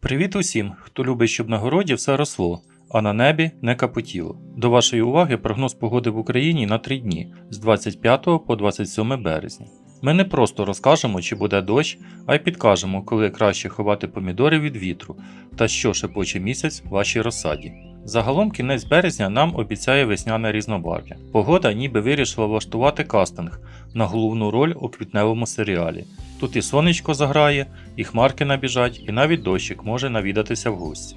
Привіт усім, хто любить, щоб на городі все росло, а на небі не капотіло. До вашої уваги прогноз погоди в Україні на 3 дні з 25 по 27 березня. Ми не просто розкажемо, чи буде дощ, а й підкажемо, коли краще ховати помідори від вітру та що шепоче місяць в вашій розсаді. Загалом кінець березня нам обіцяє весняне різнобарв'я. Погода ніби вирішила влаштувати кастинг на головну роль у квітневому серіалі. Тут і сонечко заграє, і хмарки набіжать, і навіть дощик може навідатися в гості.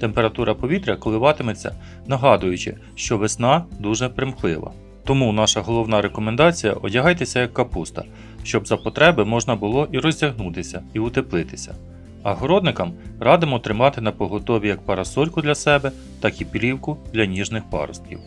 Температура повітря коливатиметься, нагадуючи, що весна дуже примхлива. Тому наша головна рекомендація одягайтеся як капуста, щоб за потреби можна було і роздягнутися, і утеплитися. А городникам радимо тримати на поготові як парасольку для себе, так і плівку для ніжних паростків.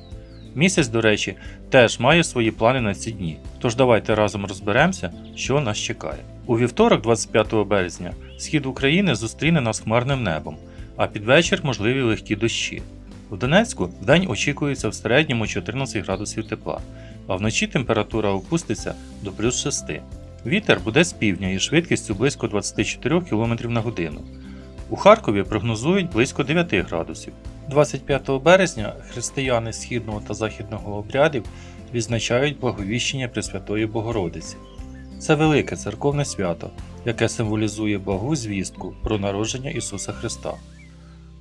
Місяць, до речі, теж має свої плани на ці дні, тож давайте разом розберемося, що нас чекає. У вівторок, 25 березня, схід України зустріне нас хмарним небом, а під вечір можливі легкі дощі. В Донецьку вдень очікується в середньому 14 градусів тепла, а вночі температура опуститься до плюс 6. Вітер буде з півдня із швидкістю близько 24 км на годину. У Харкові прогнозують близько 9 градусів. 25 березня християни східного та західного обрядів відзначають благовіщення Пресвятої Богородиці. Це велике церковне свято, яке символізує благу звістку про народження Ісуса Христа.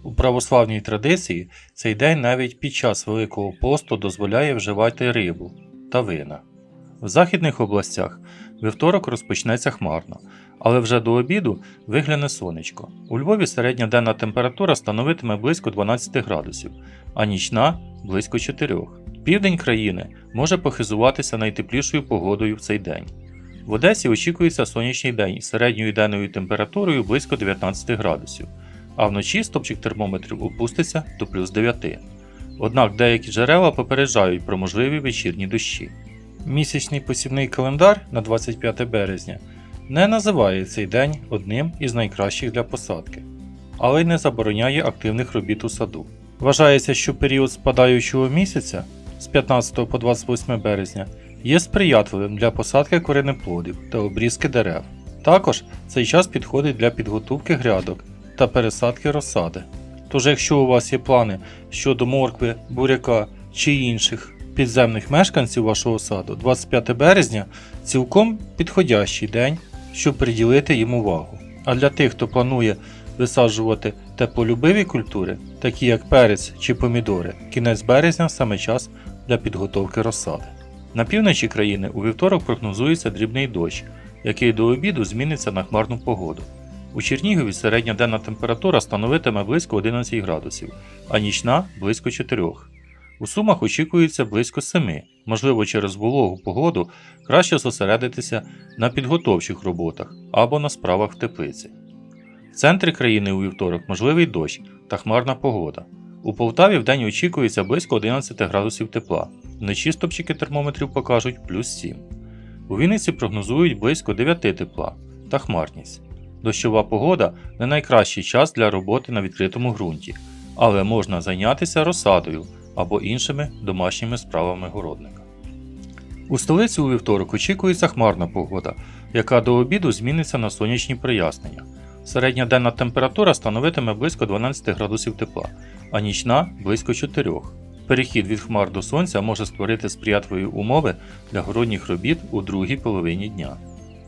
У православній традиції цей день навіть під час Великого посту дозволяє вживати рибу та вина. В західних областях вівторок розпочнеться хмарно, але вже до обіду вигляне сонечко. У Львові середня денна температура становитиме близько 12 градусів, а нічна близько 4. Південь країни може похизуватися найтеплішою погодою в цей день. В Одесі очікується сонячний день із середньою денною температурою близько 19 градусів, а вночі стопчик термометрів опуститься до плюс 9. Однак деякі джерела попереджають про можливі вечірні дощі. Місячний посівний календар на 25 березня не називає цей день одним із найкращих для посадки, але й не забороняє активних робіт у саду. Вважається, що період спадаючого місяця з 15 по 28 березня є сприятливим для посадки коренеплодів та обрізки дерев. Також цей час підходить для підготовки грядок та пересадки розсади. Тож, якщо у вас є плани щодо моркви, буряка чи інших підземних мешканців вашого саду, 25 березня цілком підходящий день, щоб приділити їм увагу. А для тих, хто планує висаджувати теплолюбиві культури, такі як перець чи помідори, кінець березня саме час для підготовки розсади. На півночі країни у вівторок прогнозується дрібний дощ, який до обіду зміниться на хмарну погоду. У Чернігові середня денна температура становитиме близько 11 градусів, а нічна близько 4. У Сумах очікується близько 7. Можливо, через вологу погоду краще зосередитися на підготовчих роботах або на справах в теплиці. В центрі країни у вівторок можливий дощ та хмарна погода. У Полтаві вдень очікується близько 11 градусів тепла, вночі стопчики термометрів покажуть плюс 7. У Вінниці прогнозують близько 9 тепла та хмарність. Дощова погода не найкращий час для роботи на відкритому ґрунті, але можна зайнятися розсадою або іншими домашніми справами городника. У столиці у вівторок очікується хмарна погода, яка до обіду зміниться на сонячні прояснення. Середня денна температура становитиме близько 12 градусів тепла, а нічна близько 4. Перехід від хмар до сонця може створити сприятливі умови для городніх робіт у другій половині дня.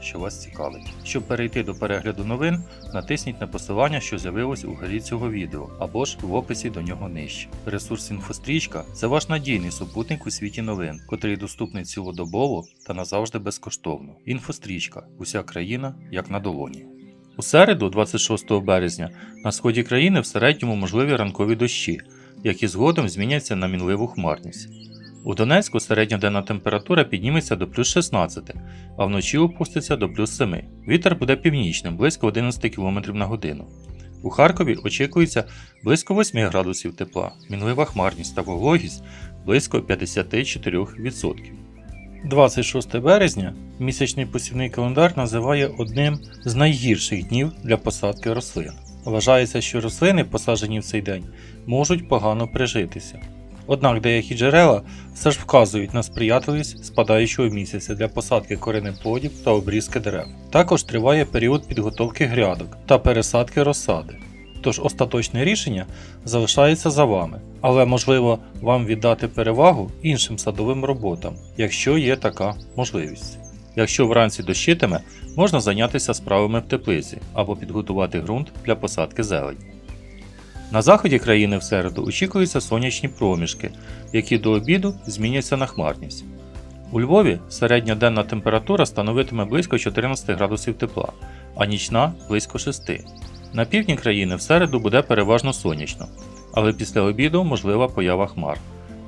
що вас цікавить. Щоб перейти до перегляду новин, натисніть на посилання, що з'явилось у горі цього відео, або ж в описі до нього нижче. Ресурс інфострічка це ваш надійний супутник у світі новин, котрий доступний цілодобово та назавжди безкоштовно. Інфострічка уся країна як на долоні. У середу, 26 березня, на сході країни в середньому можливі ранкові дощі, які згодом зміняться на мінливу хмарність. У Донецьку середньоденна температура підніметься до плюс 16, а вночі опуститься до плюс 7. Вітер буде північним, близько 11 км на годину. У Харкові очікується близько 8 градусів тепла, мінлива хмарність та вологість близько 54%. 26 березня місячний посівний календар називає одним з найгірших днів для посадки рослин. Вважається, що рослини, посаджені в цей день, можуть погано прижитися. Однак деякі джерела все ж вказують на сприятливість спадаючого місяця для посадки коренних плодів та обрізки дерев. Також триває період підготовки грядок та пересадки розсади. Тож остаточне рішення залишається за вами, але можливо вам віддати перевагу іншим садовим роботам, якщо є така можливість. Якщо вранці дощитиме, можна зайнятися справами в теплиці або підготувати ґрунт для посадки зелені. На заході країни в середу очікуються сонячні проміжки, які до обіду зміняться на хмарність. У Львові середня денна температура становитиме близько 14 градусів тепла, а нічна близько 6. На півдні країни в середу буде переважно сонячно, але після обіду можлива поява хмар.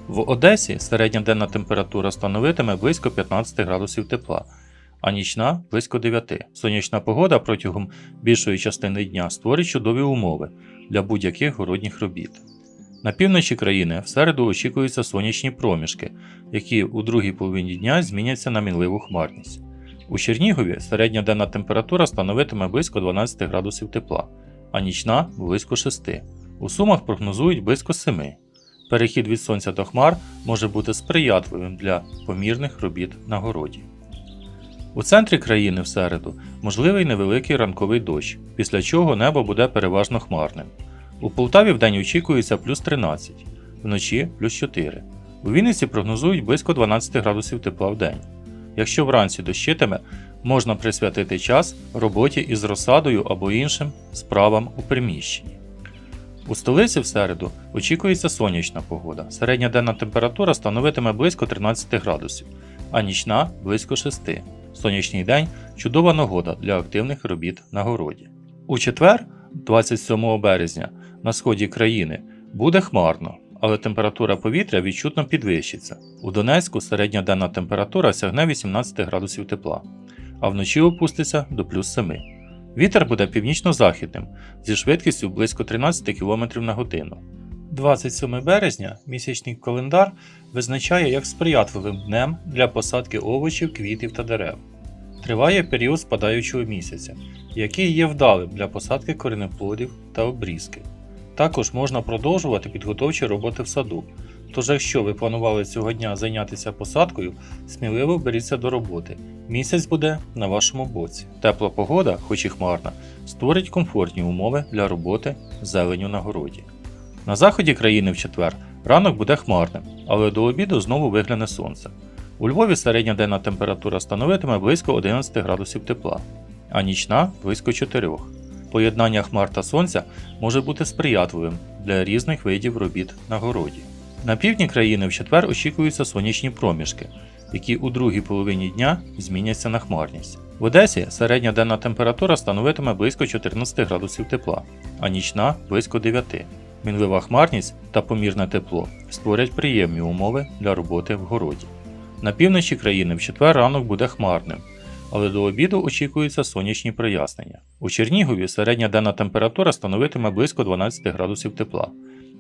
В Одесі середня денна температура становитиме близько 15 градусів тепла, а нічна близько 9. Сонячна погода протягом більшої частини дня створить чудові умови для будь-яких городніх робіт. На півночі країни в середу очікуються сонячні проміжки, які у другій половині дня зміняться на мінливу хмарність. У Чернігові середня денна температура становитиме близько 12 градусів тепла, а нічна близько 6. У Сумах прогнозують близько 7. Перехід від сонця до хмар може бути сприятливим для помірних робіт на городі. У центрі країни в середу можливий невеликий ранковий дощ, після чого небо буде переважно хмарним. У Полтаві вдень очікується плюс 13, вночі плюс 4. У Вінниці прогнозують близько 12 градусів тепла в день. Якщо вранці дощитиме, можна присвятити час роботі із розсадою або іншим справам у приміщенні. У столиці в середу очікується сонячна погода. Середня денна температура становитиме близько 13 градусів, а нічна близько 6. Сонячний день чудова нагода для активних робіт на городі. У четвер, 27 березня, на сході країни буде хмарно, але температура повітря відчутно підвищиться. У Донецьку середня денна температура сягне 18 градусів тепла, а вночі опуститься до плюс 7. Вітер буде північно-західним зі швидкістю близько 13 км на годину. 27 березня місячний календар визначає як сприятливим днем для посадки овочів, квітів та дерев. Триває період спадаючого місяця, який є вдалим для посадки коренеплодів та обрізки. Також можна продовжувати підготовчі роботи в саду. Тож, якщо ви планували цього дня зайнятися посадкою, сміливо беріться до роботи. Місяць буде на вашому боці. Тепла погода, хоч і хмарна, створить комфортні умови для роботи зеленю на городі. На заході країни в четвер ранок буде хмарним, але до обіду знову вигляне сонце. У Львові середня денна температура становитиме близько 11 градусів тепла, а нічна близько 4. Поєднання хмар та сонця може бути сприятливим для різних видів робіт на городі. На півдні країни в четвер очікуються сонячні проміжки, які у другій половині дня зміняться на хмарність. В Одесі середня денна температура становитиме близько 14 градусів тепла, а нічна близько 9. Мінлива хмарність та помірне тепло створять приємні умови для роботи в городі. На півночі країни в четвер ранок буде хмарним, але до обіду очікуються сонячні прояснення. У Чернігові середня денна температура становитиме близько 12 градусів тепла,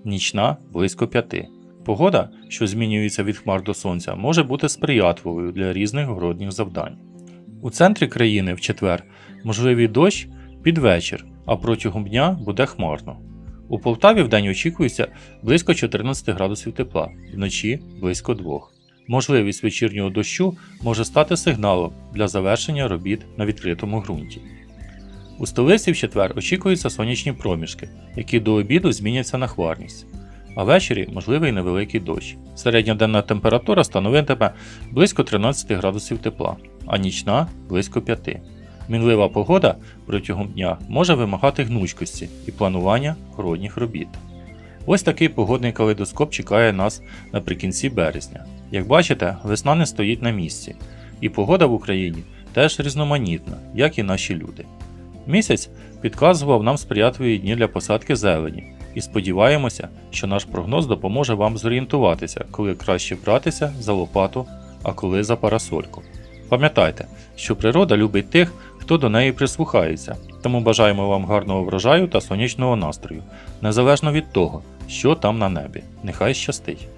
нічна близько 5. Погода, що змінюється від хмар до сонця, може бути сприятливою для різних городніх завдань. У центрі країни в четвер можливий дощ під вечір, а протягом дня буде хмарно. У Полтаві вдень очікується близько 14 градусів тепла, вночі близько 2. Можливість вечірнього дощу може стати сигналом для завершення робіт на відкритому ґрунті. У столиці в четвер очікуються сонячні проміжки, які до обіду зміняться на хмарність, а ввечері можливий невеликий дощ. Середня денна температура становитиме близько 13 градусів тепла, а нічна близько 5. Мінлива погода протягом дня може вимагати гнучкості і планування городніх робіт. Ось такий погодний калейдоскоп чекає нас наприкінці березня. Як бачите, весна не стоїть на місці, і погода в Україні теж різноманітна, як і наші люди. Місяць підказував нам сприятливі дні для посадки зелені, і сподіваємося, що наш прогноз допоможе вам зорієнтуватися, коли краще братися за лопату, а коли за парасольку. Пам'ятайте, що природа любить тих, хто до неї прислухається, тому бажаємо вам гарного врожаю та сонячного настрою, незалежно від того, що там на небі. Нехай щастить!